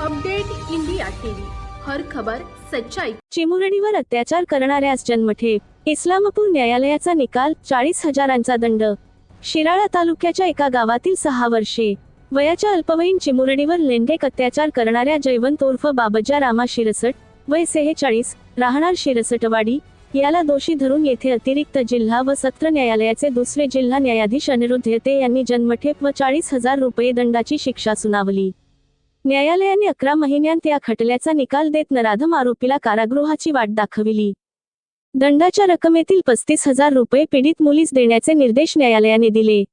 Update India TV. हर खबर सच्चाई. चिमुरडीवर अत्याचार करणाऱ्यास जन्मठेप. इस्लामपूर न्यायालयाचा निकाल चाळीस हजारांचा दंड. शिराळा तालुक्याच्या एका गावातील सहा वर्षे. वयाच्या अल्पवयीन चिमुरडीवर लेंडेक अत्याचार करणाऱ्या जयवंत उर्फ बाबजा रामा शिरसट वय सेहेचाळीस राहणार शिरसटवाडी याला दोषी धरून येथे अतिरिक्त जिल्हा व सत्र न्यायालयाचे दुसरे जिल्हा न्यायाधीश अनिरुद्ध येते यांनी जन्मठेप व चाळीस हजार रुपये दंडाची शिक्षा सुनावली. न्यायालयाने अकरा महिन्यांत या खटल्याचा निकाल देत नराधम आरोपीला कारागृहाची वाट दाखविली. दंडाच्या रकमेतील पस्तीस हजार रुपये पीडित मुलीस देण्याचे निर्देश न्यायालयाने दिले.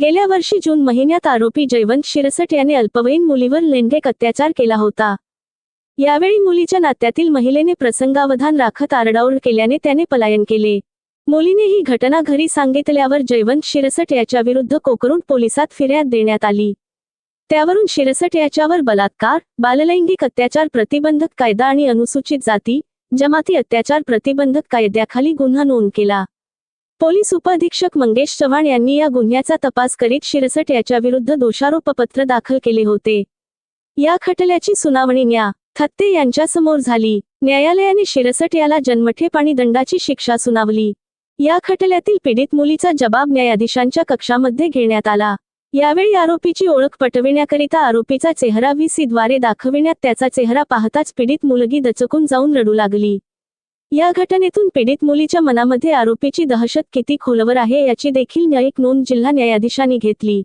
गेल्या वर्षी जून महिन्यात आरोपी जयवंत शिरसट याने अल्पवयीन मुलीवर लैंगिक अत्याचार केला होता. यावेळी मुलीच्या नात्यातील महिलेने प्रसंगावधान राखत आरडाओरड केल्याने त्याने पलायन केले. मुलीने ही घटना घरी सांगितल्यावर जयवंत शिरसट याच्या विरुद्ध कोकरूड पोलिसात फिर्याद देण्यात आली. त्यावरून शिरसट याच्यावर बलात्कार बाललैंगिक अत्याचार प्रतिबंधक कायदा आणि अनुसूचित जाती जमाती अत्याचार प्रतिबंधक कायद्याखाली गुन्हा नोंद केला. पोलीस उपअधीक्षक मंगेश चव्हाण यांनी या गुन्ह्याचा तपास करीत शिरसट याच्या विरुद्ध दोषारोपपत्र दाखल केले होते. या खटल्याची सुनावणी न्या. थत्ते यांच्यासमोर झाली. न्यायालयाने शिरसट याला जन्मठेप आणि दंडाची शिक्षा सुनावली. या खटल्यातील पीडित मुलीचा जबाब न्यायाधीशांच्या कक्षामध्ये घेण्यात आला. यावेळी आरोपीची ओळख पटविण्याकरिता आरोपीचा चेहरा व्ही द्वारे दाखविण्यात त्याचा चेहरा पाहताच पीडित मुलगी दचकून जाऊन रडू लागली. या घटनेतून पीडित मुलीच्या मनामध्ये आरोपीची दहशत किती खोलवर आहे याची देखील न्यायिक नोंद जिल्हा न्यायाधीशांनी घेतली.